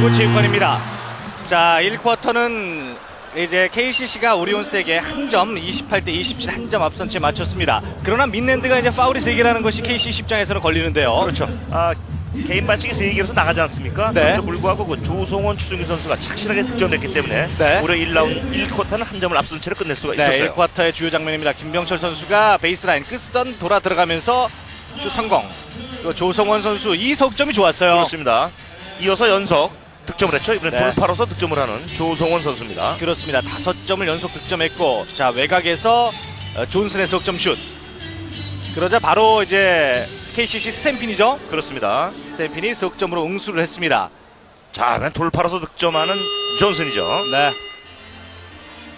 대구 체육관입니다. 자, 1쿼터는 이제 KCC가 오리온스에게 한 점, 28대 27 한 점 앞선 채 맞췄습니다. 그러나 민랜드가 이제 파울이 3개라는 것이 KCC 입장에서는 걸리는데요. 그렇죠. 아, 개인 반칙이 세개로서 나가지 않습니까? 네. 그럼에도 불구하고 그 조성원, 추승규 선수가 착실하게 득점했기 때문에 네. 오히려 1라운드 1쿼터는 한 점을 앞선 채로 끝낼 수가 네, 있었어요. 1쿼터의 주요 장면입니다. 김병철 선수가 베이스라인 끝선 돌아 들어가면서 슛 성공. 또 조성원 선수 이 석점이 좋았어요. 그렇습니다. 이어서 연속 득점을 했죠. 이번에 네. 돌파로서 득점을 하는 조성원 선수입니다. 그렇습니다. 다섯 점을 연속 득점했고, 자 외곽에서 어, 존슨의 석점 슛. 그러자 바로 이제 KCC 스탬핀이죠. 그렇습니다. 스탬핀이 석점으로 응수를 했습니다. 자, 그냥 돌파로서 득점하는 존슨이죠. 네.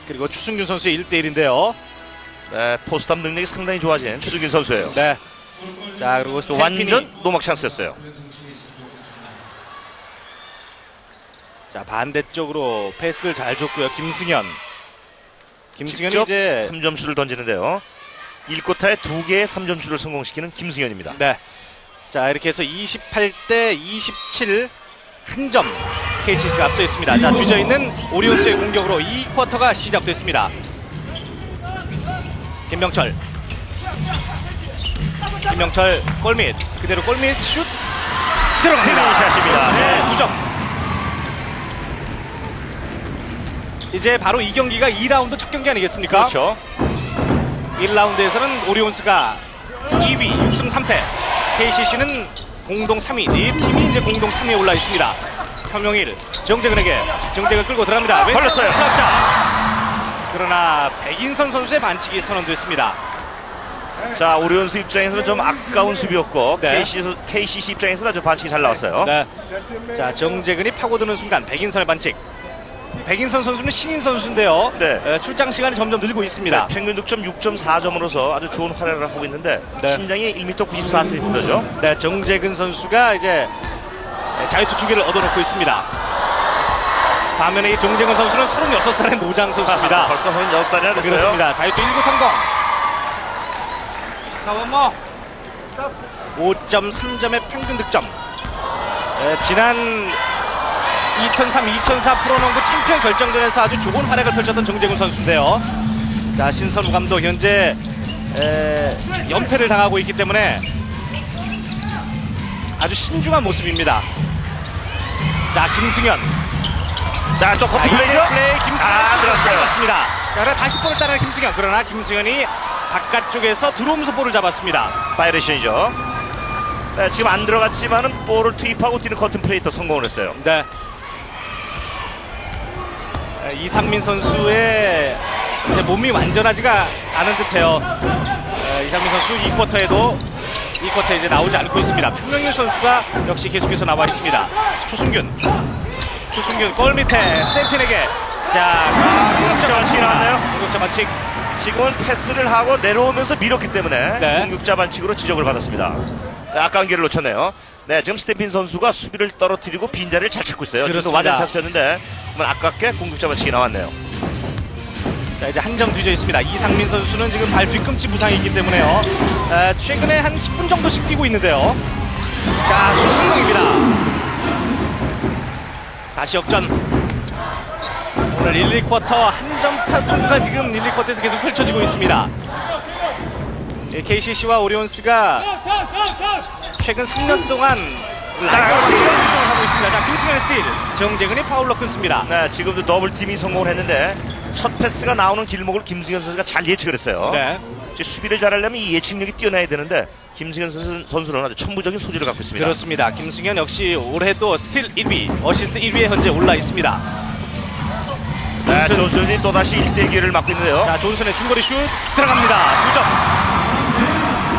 그리고 추승균 선수의 1대1인데요. 네, 포스트업 능력이 상당히 좋아진 추승균 선수예요. 네. 자 그리고 또 스탬핀이 완전 노막 찬스였어요. 자 반대쪽으로 패스를 잘 줬고요. 김승현. 김승현이 직접 이제 3점슛을 던지는데요. 1쿼터에 두 개의 3점슛을 성공시키는 김승현입니다. 네. 자, 이렇게 해서 28대 27 한점 KCC가 앞서 있습니다. 자, 뒤져 있는 오리온스의 공격으로 이 쿼터가 시작됐습니다. 김명철. 김명철 골밑. 그대로 골밑 슛 들어갑니다. 샷입니다. 네, 두 점. 이제 바로 이 경기가 2라운드 첫 경기 아니겠습니까? 그렇죠. 1라운드에서는 오리온스가 2위 6승 3패 KCC는 공동 3위 네 팀이 이제 공동 3위에 올라 있습니다 현명일 정재근에게 정재근 끌고 들어갑니다 걸렸어요. 블락샷 그러나 백인선 선수의 반칙이 선언됐습니다 자, 오리온스 입장에서는 좀 아까운 수비였고 네. KCC, KCC 입장에서는 아주 반칙이 잘 나왔어요. 네. 자 정재근이 파고드는 순간 백인선의 반칙 백인선 선수는 신인 선수인데요 네. 에, 출장 시간이 점점 늘고 있습니다 네, 평균 득점 6.4점으로서 아주 좋은 활약을 하고 있는데 네. 신장이 1m 94cm죠. 네, 정재근 선수가 이제 자유투 두 개를 얻어놓고 있습니다. 반면에 이 정재근 선수는 36살의 모장 선수입니다. 벌써 36살이나 됐어요. 그렇습니다. 자유투 1구 성공. 뭐. 5.3점의 평균 득점. 에, 지난 2003-2004 프로농구 챔피언 결정전에서 아주 좋은 활약을 펼쳤던 정재근 선수인데요. 자, 신선우 감독 현재 에, 연패를 당하고 있기 때문에 아주 신중한 모습입니다. 자, 김승현. 자, 또 자, 커피 이제 플레이죠? 플레이 김승현 아, 들었어요. 잡았습니다. 자, 그러나 다시 볼을 따르는 김승현. 그러나 김승현이 바깥쪽에서 들어오면서 볼을 잡았습니다. 바이레션이죠. 네, 지금 안 들어갔지만은 볼을 투입하고 뛰는 커튼 플레이터 성공을 했어요. 네. 에, 이상민 선수의 몸이 완전하지가 않은 듯해요. 에, 이상민 선수 2쿼터에도 2쿼터에 이제 나오지 않고 있습니다. 표명일 선수가 역시 계속해서 나와 있습니다. 초승균. 초승균 골 밑에 스탠핀에게 자, 공격자 반칙이 나왔나요? 공격자 반칙. 지금은 패스를 하고 내려오면서 밀었기 때문에 네. 공격자 반칙으로 지적을 받았습니다. 네, 아까운 기회를 놓쳤네요. 네, 지금 스태핀 선수가 수비를 떨어뜨리고 빈자리를 잘 찾고 있어요. 그렇습니다. 완전 찬스였는데 정말 아깝게 공격자 반칙이 나왔네요. 자 이제 한 점 뒤져 있습니다. 이상민 선수는 지금 발 뒤꿈치 부상이 있기 때문에요. 에, 최근에 한 10분 정도씩 뛰고 있는데요. 자, 슛 성공입니다. 다시 역전. 오늘 1, 2쿼터 한 점 차 승부가 지금 1, 2쿼터에서 계속 펼쳐지고 있습니다. KCC와 오리온스가 최근 3년 동안 라이벌 경쟁을 하고 있습니다. 자, 김승현의 스틸. 정재근이 파울로 끊습니다. 네, 지금도 더블 팀이 성공을 했는데 첫 패스가 나오는 길목을 김승현 선수가 잘 예측을 했어요. 네. 수비를 잘하려면 이 예측력이 뛰어나야 되는데 김승현 선수, 선수는 아주 천부적인 소질을 갖고 있습니다. 그렇습니다. 김승현 역시 올해 또 스틸 1위, 어시스트 1위에 현재 올라 있습니다. 네, 존슨. 조준이 또다시 1대 기회를 맡고 있는데요. 자, 존슨의 중거리 슛 들어갑니다. 2점.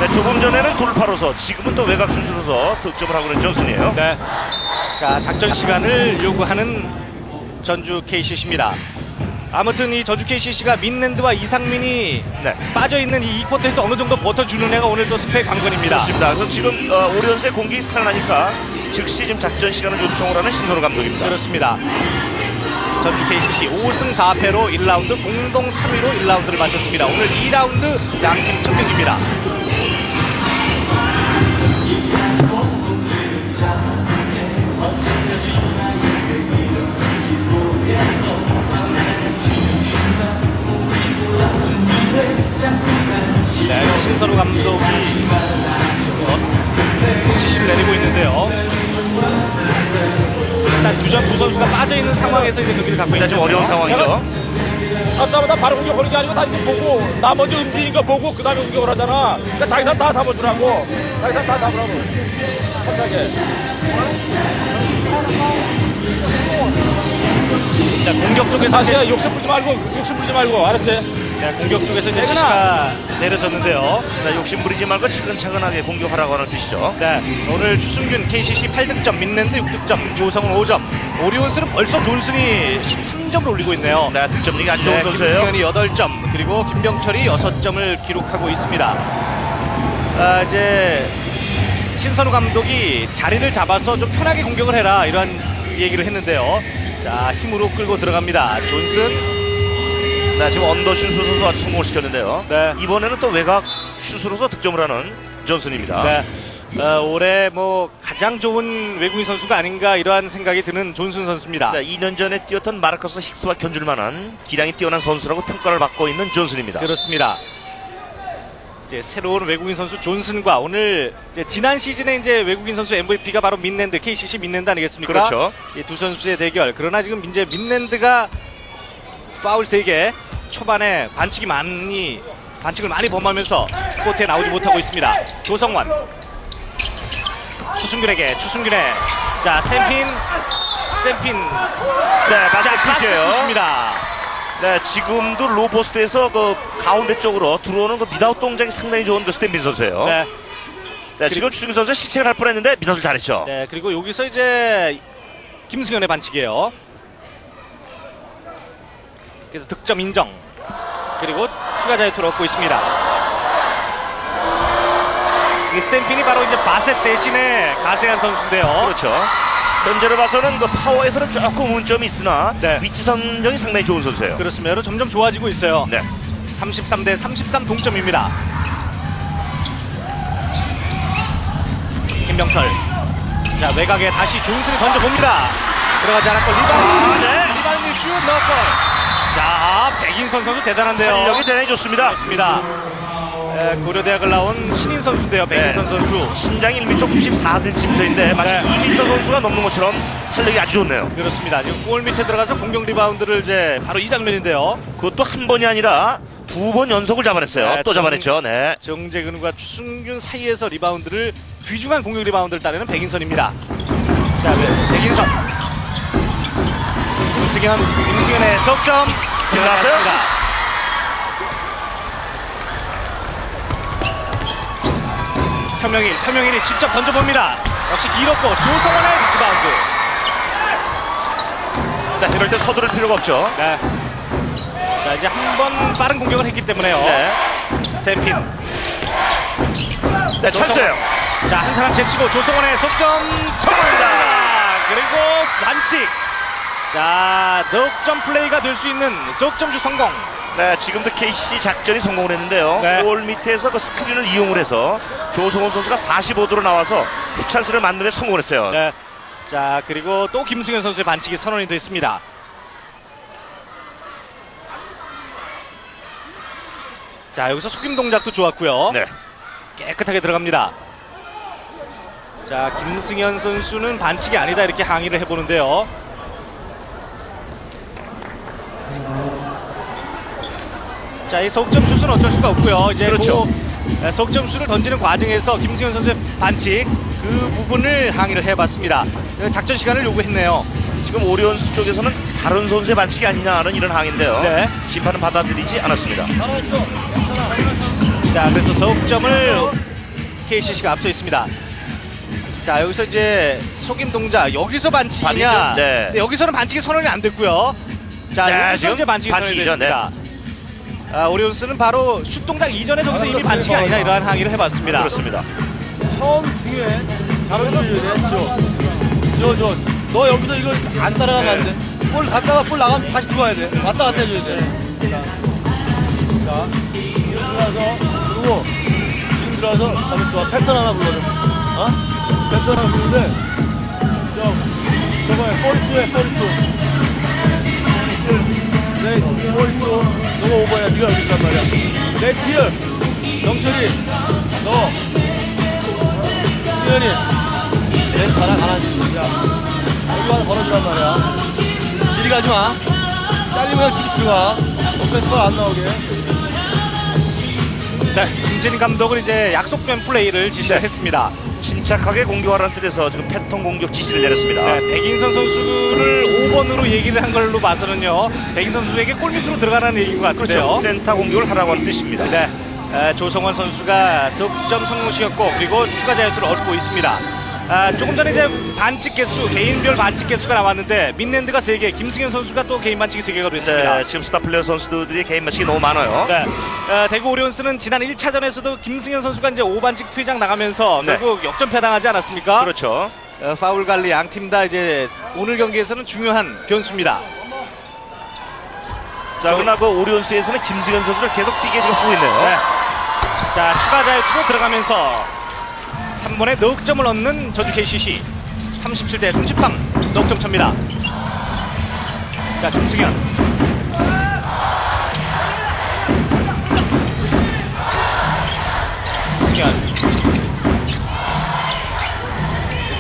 네, 조금 전에는 돌파로서 지금은 또 외곽 순수로서 득점을 하고 있는 존슨이에요. 네. 자, 작전 시간을 요구하는 전주 KCC입니다. 아무튼 이 전주 KCC가 민랜드와 이상민이 네. 빠져 있는 이 2쿼터에서 어느 정도 버텨주는 애가 오늘 또 스페 관건입니다. 그렇습니다. 그래서 지금 어, 오리온스의 공격이 살아나니까 즉시 지금 작전 시간을 요청을 하는 신선호 감독입니다. 그렇습니다. 전주 KCC 5승 4패로 1라운드 공동 3위로 1라운드를 마쳤습니다. 오늘 2라운드 양팀 첫 경기입니다. 바로 공격하는 게 아니고 다 이거 보고 나 먼저 움직이는 거 보고 그 다음에 공격을 하잖아. 그러니까 자기 사람 다 잡아주라고. 자기 사람 다 잡으라고. 착하게. 자, 공격 쪽에서 다시야 욕심 부리지 말고 욕심 부리지 말고 알았지? 자, 공격 쪽에서 이제. 시가 내려졌는데요. 네, 욕심 부리지 말고 차근차근하게 공격하라고 하는 뜻이죠. 네, 오늘 추승균 KCC 8득점, 민랜드 6득점, 조성은 5점, 오리온스는 벌써 존슨이 13점을 올리고 있네요. 네, 득점력이 아주 좋은 네, 선수예요. 김승현이 8점, 그리고 김병철이 6점을 기록하고 있습니다. 아, 이제 신선우 감독이 자리를 잡아서 좀 편하게 공격을 해라 이런 얘기를 했는데요. 자, 힘으로 끌고 들어갑니다. 존슨. 네, 지금 언더슛 선수가 성공을 시켰는데요. 네. 이번에는 또 외곽 슛으로서 득점을 하는 존슨입니다. 네. 어, 올해 뭐 가장 좋은 외국인 선수가 아닌가 이러한 생각이 드는 존슨 선수입니다. 자, 2년 전에 뛰었던 마르커스 힉스와 견줄 만한 기량이 뛰어난 선수라고 평가를 받고 있는 존슨입니다. 그렇습니다. 이제 새로운 외국인 선수 존슨과 오늘 지난 시즌에 이제 외국인 선수 MVP가 바로 민랜드 KCC 민랜드 아니겠습니까? 그렇죠. 이두 선수의 대결. 그러나 지금 이제 민랜드가 파울 3개 초반에 반칙이 많이 반칙을 많이 범하면서 코트에 나오지 못하고 있습니다. 조성환 추승균에게 추승균의 자 샘핀 샘핀 네, 바스켓이에요. 슛입니다. 네, 지금도 로포스트에서 그 가운데 쪽으로 들어오는 그 미다웃 동작이 상당히 좋은 그 스탠빈 선수예요. 네. 네, 지금 주승 선수 실책을 할 뻔했는데 미다웃을 잘했죠. 네, 그리고 여기서 이제 김승현의 반칙이에요. 그래서 득점 인정. 그리고 추가 자유투를 얻고 있습니다. 이 스탬핑이 바로 이제 바셋 대신에 가세한 선수인데요. 그렇죠. 현재로 봐서는 그 파워에서는 조금 문점이 있으나 네. 위치 선정이 상당히 좋은 선수예요. 그렇습니다. 점점 좋아지고 있어요. 네. 33 대 33 동점입니다. 김병철. 자, 외곽에 다시 존슨이 던져봅니다. 들어가지 않았고, 리바운드. 네. 리바운드 슛 넣었고. 자, 백인선 선수 대단한데요. 활력이 대단히 좋습니다. 그렇습니다. 에, 고려대학을 나온 신인 선수인데요, 백인선 네. 선수. 신장이 1m 94cm인데 마치 네. 2m 선수가 넘는 것처럼 활력이 아주 좋네요. 그렇습니다. 지금 골 밑에 들어가서 공격 리바운드를 이제 바로 이 장면인데요. 그것도 한 번이 아니라 두 번 연속을 잡아냈어요. 네, 또 정- 잡아냈죠. 네. 정재근과 추승균 사이에서 리바운드를 귀중한 공격 리바운드를 따내는 백인선입니다. 자, 네, 백인선. 김승현, 김승현의 석점 들어갔어요? 들어갔습니다. 표명일, 표명일이 직접 던져봅니다. 역시 길었고 조성원의 리바운드. 자, 이럴 때 서두를 필요가 없죠. 네. 자, 이제 한 번 빠른 공격을 했기 때문에요. 네. 샘핀. 네, 찬스예요. 자, 한 사람 제치고 조성원의 속점 성공입니다. 그리고 반칙. 자, 득점 플레이가 될 수 있는 속점주 성공. 네, 지금도 KCC 작전이 성공을 했는데요. 네. 골 밑에서 그 스크린을 이용을 해서 조성원 선수가 45도로 나와서 흡찬스를 만드는 데 성공을 했어요. 네. 자, 그리고 또 김승현 선수의 반칙이 선언이 됐습니다. 자, 여기서 속임 동작도 좋았고요. 네. 깨끗하게 들어갑니다. 자, 김승현 선수는 반칙이 아니다 이렇게 항의를 해보는데요. 자, 이 속점 슛은 어쩔 수가 없고요. 이제 그렇죠. 그, 에, 속점 슛을 던지는 과정에서 김승현 선수의 반칙 그 부분을 항의를 해봤습니다. 그 작전 시간을 요구했네요. 지금 오리온스 쪽에서는 다른 선수의 반칙이 아니냐는 이런 항인데요. 네. 심판은 받아들이지 않았습니다. 자, 그래서 속점을 KCC가 앞서 있습니다. 자, 여기서 이제 속임 동작, 여기서 반칙이냐? 네. 근데 여기서는 반칙이 선언이 안 됐고요. 자, 네, 여기서 지금 이제 반칙이 선언이 반칙이죠. 네. 됐습니다. 아, 오리온스는 바로 슛 동작 이전에 저기서 이미 반칙이 아니다 이러한 항의를 해봤습니다. 그렇습니다. 처음 중요해. 바로 줄여야 돼. 줘. 줘, 너 여기서 이걸 안 따라가면 안 돼. 네. 볼 갔다가 볼 나가면 다시 들어와야 돼. 왔다 갔다 해줘야 돼. 자, 들어와서, 그리고 지금 들어와서, 가면 좋아. 패턴 하나 불러줘. 어? 패턴 하나 부르는데, 저, 저거에 42에 42. 너무 있어. 너가 오버야. 네가 여기 있단 말이야. 내 티어. 영철이. 너. 수현이. 내 가라 가라 진짜. 여기 와서 걸어주란 말이야. 이리 가지 마. 잘리면 뒤로 들어가. 어깨스퍼 안 나오게. 네, 김진 감독은 이제 약속된 플레이를 네. 지시했습니다. 침착하게 공격하라는 뜻에서 지금 패턴 공격 지시를 내렸습니다. 네, 백인선 선수를 5번으로 얘기를 한 걸로 봐서는요. 백인선 선수에게 골밑으로 들어가라는 얘기인 것 같은데요. 그렇죠. 센터 공격을 하라고 하는 뜻입니다. 네, 에, 조성원 선수가 득점 성공시켰고 그리고 추가 자유수를 얻고 있습니다. 아, 조금 전에 이제 반칙 개수, 개인별 반칙 개수가 나왔는데 민랜드가 3개, 김승현 선수가 또 개인 반칙이 3개가 됐습니다. 네, 지금 스타 플레이어 선수들이 개인 매치가 너무 많아요. 네. 어, 대구 오리온스는 지난 1차전에서도 김승현 선수가 이제 5반칙 퇴장 나가면서 네. 결국 역전패 당하지 않았습니까? 그렇죠. 어, 파울 관리 양팀 다 이제 오늘 경기에서는 중요한 변수입니다. 자, 그러나 그 오리온스에서는 김승현 선수를 계속 뛰게 지금 하고 있네요. 네. 자, 추가 자유투로 들어가면서 한 번에 넉점을 얻는 저주 KCC 37대 33 넉점 차입니다. 자, 김승현. 김승현.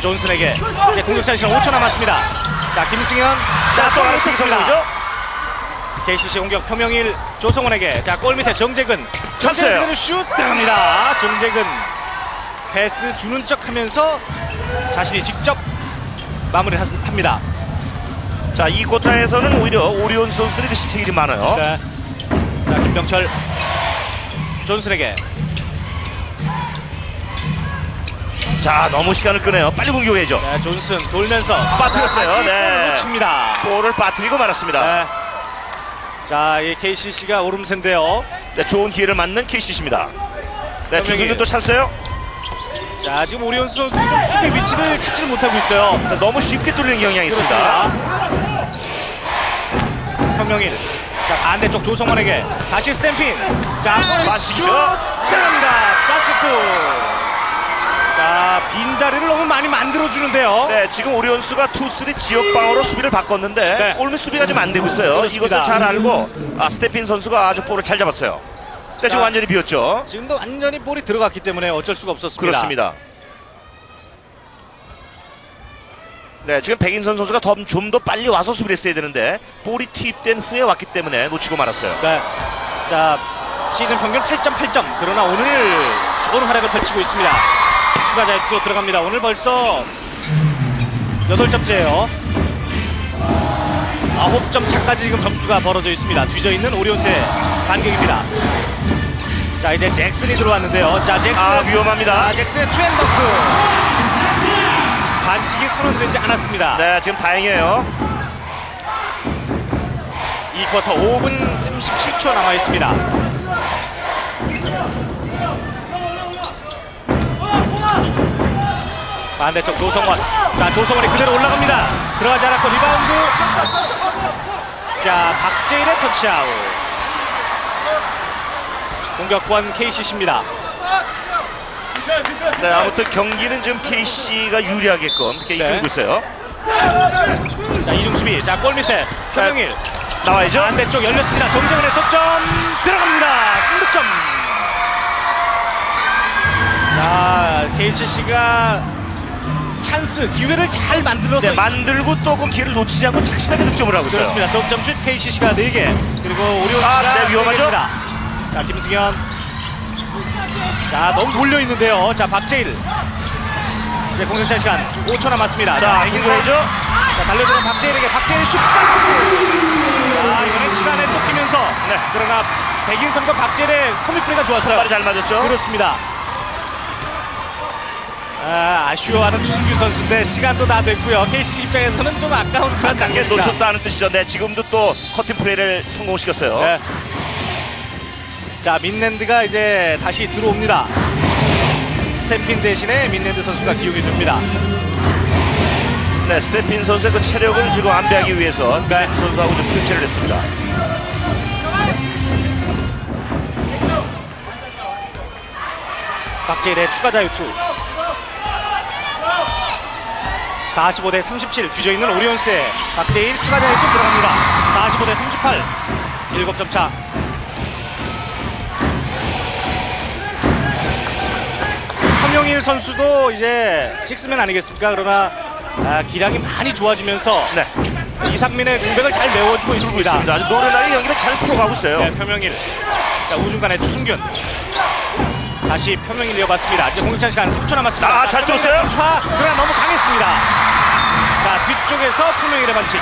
존슨에게 이제 공격차 시간 5초 남았습니다. 자, 김승현. 자, 또 하나 습니다 KCC 공격 표명일 조성원에게 자골 밑에 정재근. 정재근을 슛 들어갑니다 정재근 패스 주는 척 하면서 자신이 직접 마무리를 하- 합니다 자, 이 쿼터에서는 오히려 오리온 선수들이 그 실책이 좀 많아요. 자, 자 김병철 존슨에게 자, 너무 시간을 끄네요. 빨리 공격해야죠. 자, 존슨 돌면서 빠뜨렸어요. 네. 놓칩니다 볼을 빠뜨리고 말았습니다. 네. 자, 이 KCC가 오름세인데요 네, 좋은 기회를 맞는 KCC입니다. 네, 현명히. 김승준 또 찼어요. 자, 지금 오리온스 선수가 좀 수비 위치를 찾지를 못하고 있어요 네, 너무 쉽게 뚫리는 경향이 있습니다. 현명일. 자, 반대쪽 조성원에게 다시 스탬핑. 자, 골 맞추기죠. 슛! 들어갑니다. 바스크. 자, 빈자리를 너무 많이 만들어주는데요. 네, 지금 오리온스가 투쓰리 지역 방어로 수비를 바꿨는데 네. 골밑 수비가 좀 안 되고 있어요. 이것을 잘 알고 아, 스테핀 선수가 아주 볼을 잘 잡았어요. 네, 지금 자, 완전히 비었죠. 지금도 완전히 볼이 들어갔기 때문에 어쩔 수가 없었습니다. 그렇습니다. 네, 지금 백인선 선수가 좀더 빨리 와서 수비를 했어야 되는데 볼이 투입된 후에 왔기 때문에 놓치고 말았어요. 네. 자, 시즌 평균 8.8점. 그러나 오늘 좋은 활약을 펼치고 있습니다. 추가 자유투 들어갑니다. 오늘 벌써 8점째예요. 9점 차까지 지금 점수가 벌어져 있습니다. 뒤져 있는 오리온스의 반격입니다. 자, 이제 잭슨이 들어왔는데요. 자, 잭슨. 아, 위험합니다. 자, 잭슨의 투앤더크. 반칙이 선언되지 않았습니다. 네, 지금 다행이에요. 2쿼터 5분 37초 남아 있습니다. 반대쪽 조성원. 자, 조성원이 그대로 올라갑니다. 들어가지 않았고 리바운드. 자, 박재일의 터치아웃. 공격권 KCC입니다. 네, 아무튼 경기는 지금 KC가 유리하게끔 이렇게 네. 이끌고 있어요. 자, 이중수비. 자, 골 밑에 표명일. 나와야죠. 반대쪽 열렸습니다. 정재근의 석점 들어갑니다. 승득점. 자, KCC가 찬스, 기회를 잘 만들어서 네, 만들고 또그 기회를 놓치지 않고 착실하게 득점을 하고 있어요. 그렇습니다. 득점슛 KCC가 4개. 그리고 오리온스가 아, 네, 위험하죠? 다 자, 김승현. 자, 너무 몰려 있는데요. 자, 박재일. 이제 공격차 시간 5초 남았습니다. 자. 공격해야죠. 자, 달려드는 박재일에게 박재일 슛. 자, 이번엔 시간에 쫓기면서. 네. 그러나 백인선과 박재일의 코미플레이가 좋았어요. 발이 잘 맞았죠. 그렇습니다. 아, 아쉬워하는 추승규 선수인데 시간도 다 됐고요. KCC 입장에서는 좀 아까운 그런 단계 장면입니다. 놓쳤다는 뜻이죠. 네, 지금도 또 커팅 플레이를 성공시켰어요. 네. 자, 민랜드가 이제 다시 들어옵니다. 스탬핀 대신에 민랜드 선수가 기용해 줍니다. 네, 스테핀 선수의 그 체력을 지금 안배하기 위해서 네. 선수하고 좀 교체를 했습니다. 박재일의 추가 자유투. 45대 37 뒤져 있는 오리온스의 박재일 추가 자유투 들어갑니다. 45대 38 7점 차. 서명일 선수도 이제 식스맨 아니겠습니까? 그러나 아, 기량이 많이 좋아지면서 네. 이상민의 공백을 잘 메워주고 있습니다. 아주 노련하게 경기를 잘 풀어가고 있어요. 네, 표명일. 자, 우중간에 추승균. 다시 표명일 이어봤습니다. 이제 공격찬 시간 3초 남았습니다. 아, 자, 잘 줬어요. 돌파. 그러나 너무 강했습니다. 자, 뒤쪽에서 표명일의 반칙.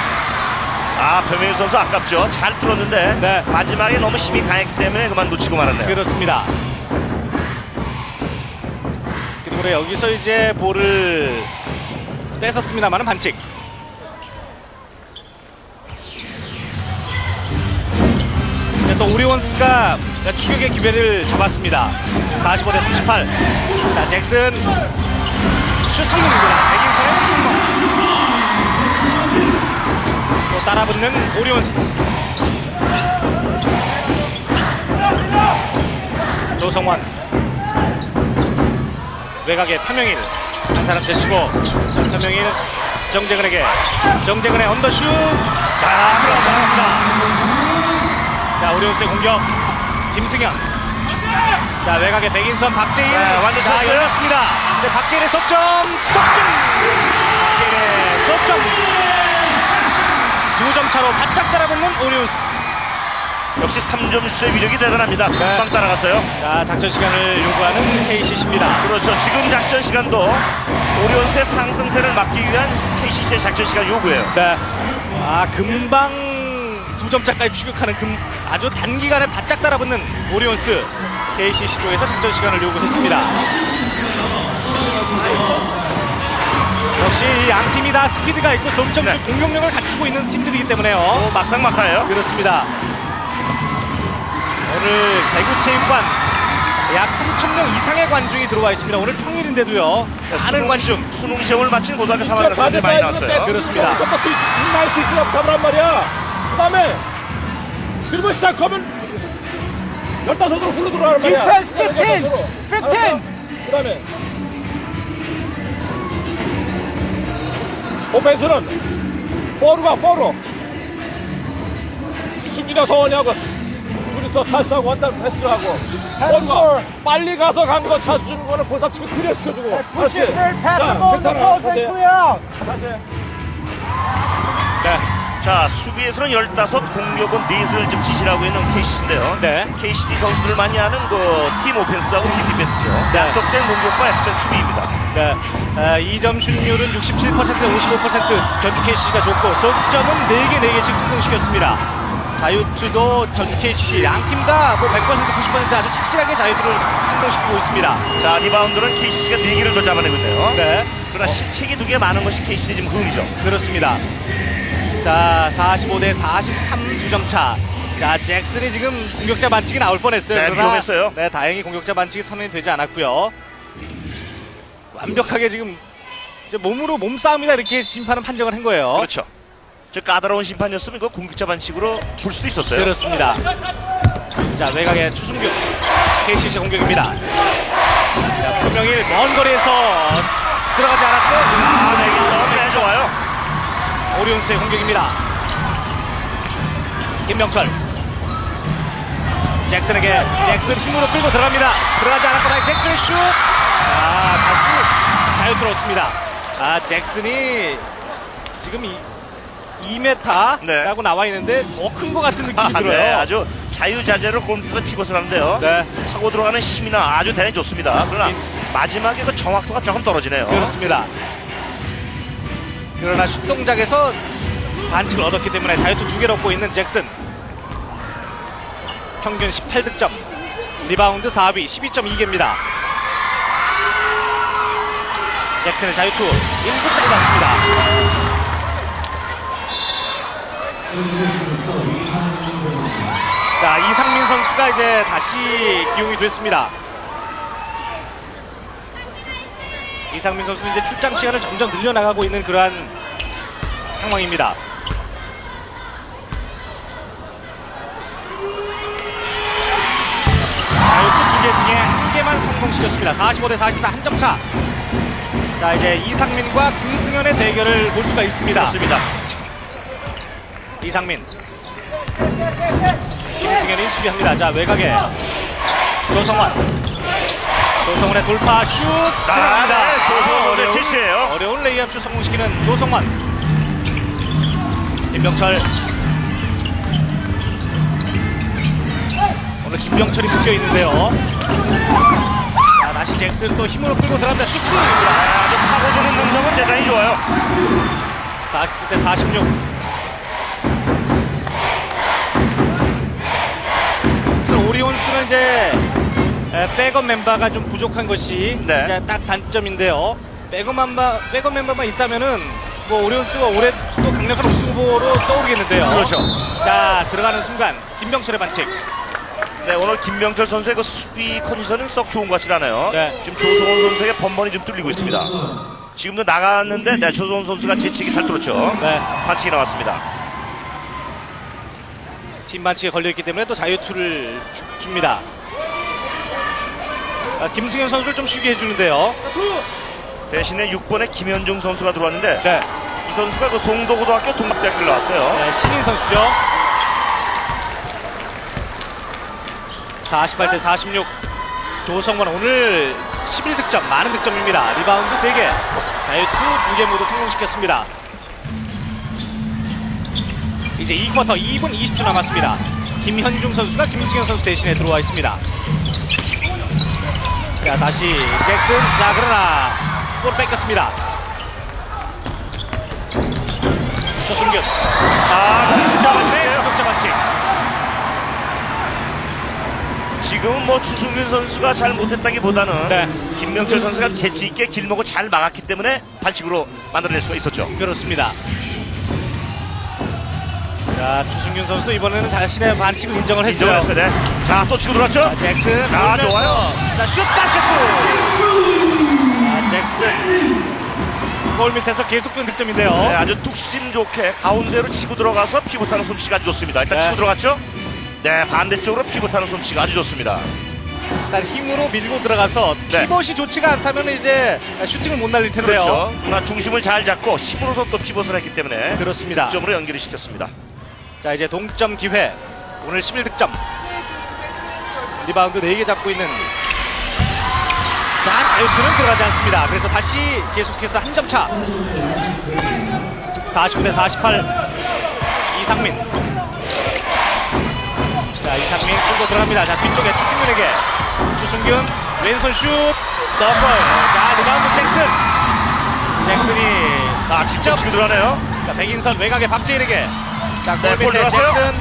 아, 변명희 선수 아깝죠. 잘 뚫었는데 네. 마지막에 너무 힘이 강했기 때문에 그만 놓치고 말았네요. 그렇습니다. 그리고 여기서 이제 볼을 뺏었습니다만은 반칙. 또 오리온스가 추격의 기회를 잡았습니다. 45대 38. 자, 잭슨 슛 성공입니다. 백인선의 성공. 또 따라붙는 오리온스. 조성환 외곽에 표명일 한 사람 제치고 표명일 정재근에게 정재근의 언더슛 자 들어갑니다 자 오리온스의 공격 김승현 자 외곽에 백인선 박재일 네, 완전 자 쳤어요. 열렸습니다 네, 박재일의 속점 속점 박재일의 속점 두 점 차로 바짝 따라붙는 오리온스 역시 3점 슛의 위력이 대단합니다. 네. 금방 따라갔어요. 자 작전 시간을 요구하는 KCC입니다 그렇죠. 지금 작전 시간도 오리온스의 상승세를 막기 위한 KCC의 작전 시간 요구예요. 네. 아 금방 두 점차까지 추격하는 금, 아주 단기간에 바짝 따라붙는 오리온스 KCC 쪽에서 작전 시간을 요구했습니다. 역시 이양 팀이 다 스피드가 있고 점점 네. 공격력을 갖추고 있는 팀들이기 때문에요. 어, 막상막하예요. 그렇습니다. 오늘 대구 체육관 약 3,000명 이상의 관중이 들어와 있습니다. 오늘 평일인데도요. 많은 관중. 수능 시험을 마친 고등학교 3학년 학생들이 많이 나왔어요. 그렇습니다. 똑같이 날수 있으라고 잡으란 말이야. 그 다음에 그리고 시작하면 열다섯으로 굴러 들어가란 말이야. Defense 15! 15! 그 다음에 오펜스는 포르가 포르 수비가 서원이하고 둘이서 찬스하고 원단 패스를 하고 포르가 빨리 가서 간거 찬스 주는 거는 보살치고 클리어 시켜주고. 그렇지? 자 괜찮아 다시 다시. 네. 자, 수비에서는 15, 공격은 넷을 좀 지시라고 있는 KCC인데요. 네. KCC 선수들 많이 하는 그팀 오펜스하고 팀 디펜스죠. 네. 약속된 공격과 약속된 수비입니다. 네. 아, 2점 슛률은 67%, 55% 전주 KCC가 좋고 석점은 4개, 4개씩 성공시켰습니다. 자유투도 전주 KCC 양팀 다뭐 100%, 90% 아주 착실하게 자유투를 성공시키고 있습니다. 자, 리바운드는 KCC가 4개를 더 잡아내고 있네요. 네. 그러나 실책이 2개 많은 것이 KCC 지금 흥이죠. 그렇습니다. 자, 45대 43 두점 차. 자, 잭슨이 지금 공격자 반칙이 나올 뻔했어요. 네, 그러나, 위험했어요. 네, 다행히 공격자 반칙이 선언이 되지 않았고요. 완벽하게 지금 몸으로 몸싸움이다 이렇게 심판은 판정을 한 거예요. 그렇죠. 저 까다로운 심판이었으면 그 공격자 반칙으로 줄 수도 있었어요. 그렇습니다. 자, 외곽의 추승규. KCC 공격입니다. 자, 분명히 먼 거리에서 들어가지 않았고, 아, 네. 오리온스의 공격입니다. 김명철. 잭슨에게 잭슨 힘으로 끌고 들어갑니다. 들어가지 않았거나 잭슨 슛. 아 다시 잘 들어왔습니다. 아 잭슨이 지금 이 2m라고 네. 나와 있는데 더 큰 것 같은 느낌이 아, 들어요. 네, 아주 자유자재로 골밑에서 피벗을 하는데요. 네. 하고 들어가는 힘이나 아주 대단히 좋습니다. 그러나 마지막에 그 정확도가 조금 떨어지네요. 그렇습니다. 그러나 슛 동작에서 반칙을 얻었기 때문에 자유투 두 개를 얻고 있는 잭슨. 평균 18득점. 리바운드 4위 12.2개입니다. 잭슨의 자유투 1구짜리 맞습니다. 자, 이상민 선수가 이제 다시 기용이 됐습니다. 이상민 선수는 이제 출장 시간을 점점 늘려나가고 있는 그러한 상황입니다. 자유투 두개 중에 한 개만 성공시켰습니다. 45 대 44 한 점 차. 자 이제 이상민과 김승현의 대결을 볼 수가 있습니다. 그렇습니다. 이상민. 김승현이 수비합니다. 자 외곽에 조성환. 조성환의 돌파 슛 아, 들어갑니다. 네, 조성환의 어려운- 실수예요. 어려운 레이업 슛 성공시키는 조성환. 김병철. 오늘 김병철이 묶여 있는데요. 자, 다시 잭슨 또 힘으로 끌고 들어간다. 슈팅! 아주 파고드는 능력은 대단히 좋아요. 49대 46. 백업 멤버가 좀 부족한 것이 네. 딱 단점인데요. 백업 멤버 백업 멤버만 있다면은 뭐 오리온스가 올해 또 강력한 우승 후보로 떠오르겠는데요. 그렇죠. 자 들어가는 순간 김병철의 반칙. 네, 오늘 김명철 선수의 그 수비 컨디션은 썩 좋은 것 같지 않아요. 네. 지금 조성원 선수에게 번번이 좀 뚫리고 있습니다. 지금도 나갔는데, 네, 조성원 선수가 재치기 잘 뚫었죠. 네. 반칙이 나왔습니다. 팀 반칙에 걸려있기 때문에 또 자유투를 주- 줍니다. 아, 김승현 선수를 좀 쉬게 해주는데요. 대신에 6번에 김현중 선수가 들어왔는데, 네. 이 선수가 그 송도고등학교 동국대학교를 나왔어요. 네, 신인 선수죠. 48대 46. 조성원 오늘 11득점, 많은 득점입니다. 리바운드 3개, 자유투 2개 모두 성공시켰습니다. 이제 2쿼터 2분 20초 남았습니다. 김현중 선수가 김승현 선수 대신에 들어와 있습니다. 자, 다시 잭슨. 자, 그러나 볼 뺏겼습니다. 서승균. 아, 반칙. 공짜 반칙. 지금은 뭐 추승균 선수가 잘 못했다기보다는 네. 김명철 선수가 재치 있게 길목을 잘 막았기 때문에 반칙으로 만들어낼 수가 있었죠. 그렇습니다. 자, 추승균 선수 이번에는 자신의 반칙을 인정을 했어요. 인정했어요. 네. 자, 또 치고 들어왔죠? 자, 잭슨. 아, 돌면서. 좋아요. 자, 슛 다시프. 자, 잭슨. 골 밑에서 계속된 득점인데요. 네, 아주 뚝심 좋게 가운데로 치고 들어가서 피부 타는 솜씨가 아주 좋습니다. 일단 네. 치고 들어갔죠? 네, 반대쪽으로 피부 타는 솜씨가 아주 좋습니다. 일단 힘으로 밀고 들어가서 네. 피벗이 좋지가 않다면 이제 슈팅을 못 날릴 텐데요. 그렇죠. 중심을 잘 잡고 힘으로서 또 피벗을 했기 때문에 그렇습니다. 득점으로 연결을 시켰습니다. 자 이제 동점 기회. 오늘 11득점. 리바운드 4개 잡고 있는 자 자유투는 들어가지 않습니다. 그래서 다시 계속해서 한 점차. 49대 48 이상민. 자 이상민 끌고 들어갑니다. 자 뒤쪽에 추승균에게 추승균 왼손 슛. 더블 자 리바운드 잭슨 잭슨이 아, 직접 치고 들어가네요. 자, 백인선 외곽에 박재일에게. 자, 네, 골 골 밑에 들어갔어요. 잭슨.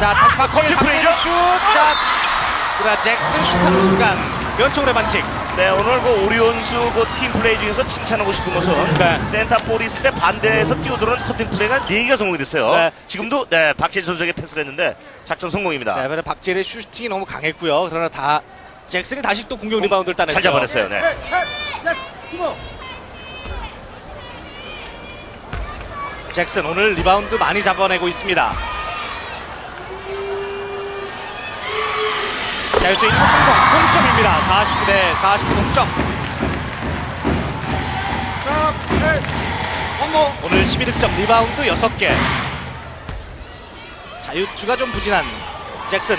자, 다시 박재일, 커트 박재일 플레이죠? 슛. 자, 그러나 잭슨 슛하는 순간 연속으로 반칙. 네, 오늘 그 오리온수 그 팀 플레이 중에서 칭찬하고 싶은 것은 네. 센터 있을 때 반대에서 뛰어들어오는 커팅 플레이가 4개가 성공이 됐어요. 네. 지금도 네, 박재진 선수에게 패스를 했는데 작전 성공입니다. 네, 박재일의 슈팅이 너무 강했고요. 그러나 다 잭슨이 다시 또 공격 리바운드를 따냈죠. 잘 잡아냈어요. 네. 잭슨 오늘 리바운드 많이 잡아내고 있습니다. 자, 여기서 1점 성공, 동점입니다. 49대 49 동점. 오늘 12득점, 리바운드 6개. 자유투가 좀 부진한 잭슨.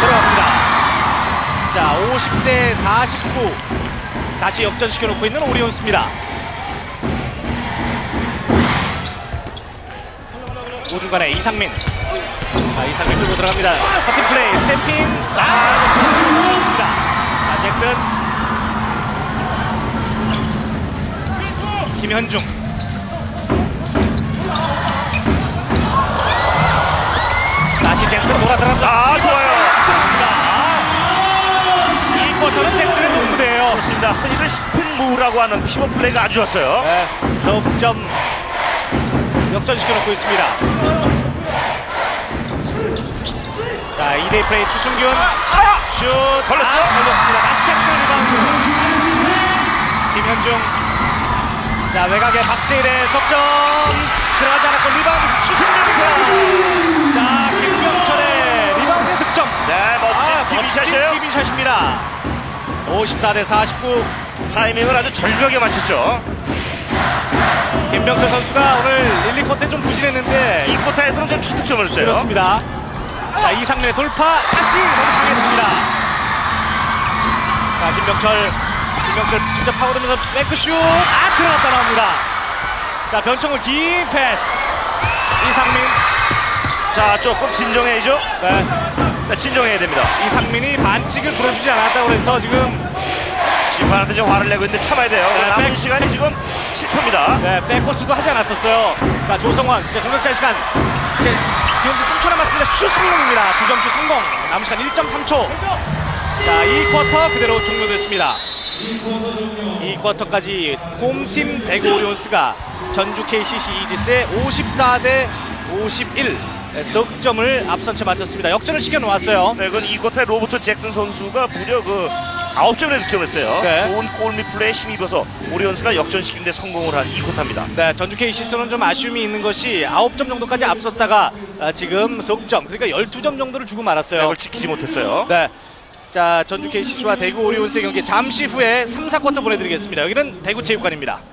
들어갑니다. 자, 50대 49. 다시 역전시켜 놓고 있는 오리온스입니다. 오중간에 이상민. 자, 이상민 끌고 들어갑니다. 커팅 플레이, 스탬핑. 아, 들어갑니다. 자, 잭슨. 김현중. 다시 잭슨 돌아 들어갑니다. 아, 좋아요. 이 쿼터는 잭슨 그렇습니다. 흔히들 스핀 무라고 하는 피벗 플레이가 아주 좋았어요. 네, 득점 역전시켜놓고 있습니다. 자, 2대2 플레이 추승균 슛 걸렸어? 아, 걸렸습니다. 다시 잭슨 리바운드 김현중 자, 외곽에 박재일의 석점 들어가지 않았고 리바운드 추승균입니다. 자, 김병철의 리바운드 득점 네, 멋진 팀이샷이에요. 팀이샷입니다. 54대 49 타이밍을 아주 절벽에 맞췄죠. 김병철 선수가 오늘 1, 2쿼터에 좀 부진했는데 이 쿼터에서는 좀 초득점을 했어요. 그렇습니다. 자, 이상민의 돌파 다시 강했습니다. 자, 김병철 김명철 직접 파고들면서 백크슛 아 들어갔다 나옵니다. 자 변청우 긴 패스 이상민 자, 조금 진정해야죠. 네. 네, 진정해야 됩니다. 이상민이 반칙을 불어주지 않았다고 해서 지금 심판한테 좀 화를 내고 있는데 참아야 돼요. 네, 남은 백- 시간이 지금 7초입니다. 네, 백코스도 하지 않았었어요. 자, 조성환, 이제 공격자 시간. 이제 기용도 3초 남았습니다. 슛 성공입니다. 두 점슛 성공. 남은 시간 1.3초. 자, 2쿼터 그대로 종료됐습니다. 2쿼터까지 홈팀 대구 오리온스가 전주 KCC 이지스의 54대 51 득점을 앞선 채 마쳤습니다. 역전을 시켜놓았어요. 네, 그건 이곳에 로버트 잭슨 선수가 무려 그 9점을 득점했어요. 네. 좋은 골밑 플레이에 힘입어서 오리온스가 역전시키는데 성공을 한 이쿼터입니다. 네, 전주 KCC는 좀 아쉬움이 있는 것이 9점 정도까지 앞섰다가 아, 지금 속점, 그러니까 12점 정도를 주고 말았어요. 이걸 지키지 못했어요. 네. 자, 전주 KCC와 대구 오리온스의 경기 잠시 후에 3, 4쿼터 보내드리겠습니다. 여기는 대구 체육관입니다.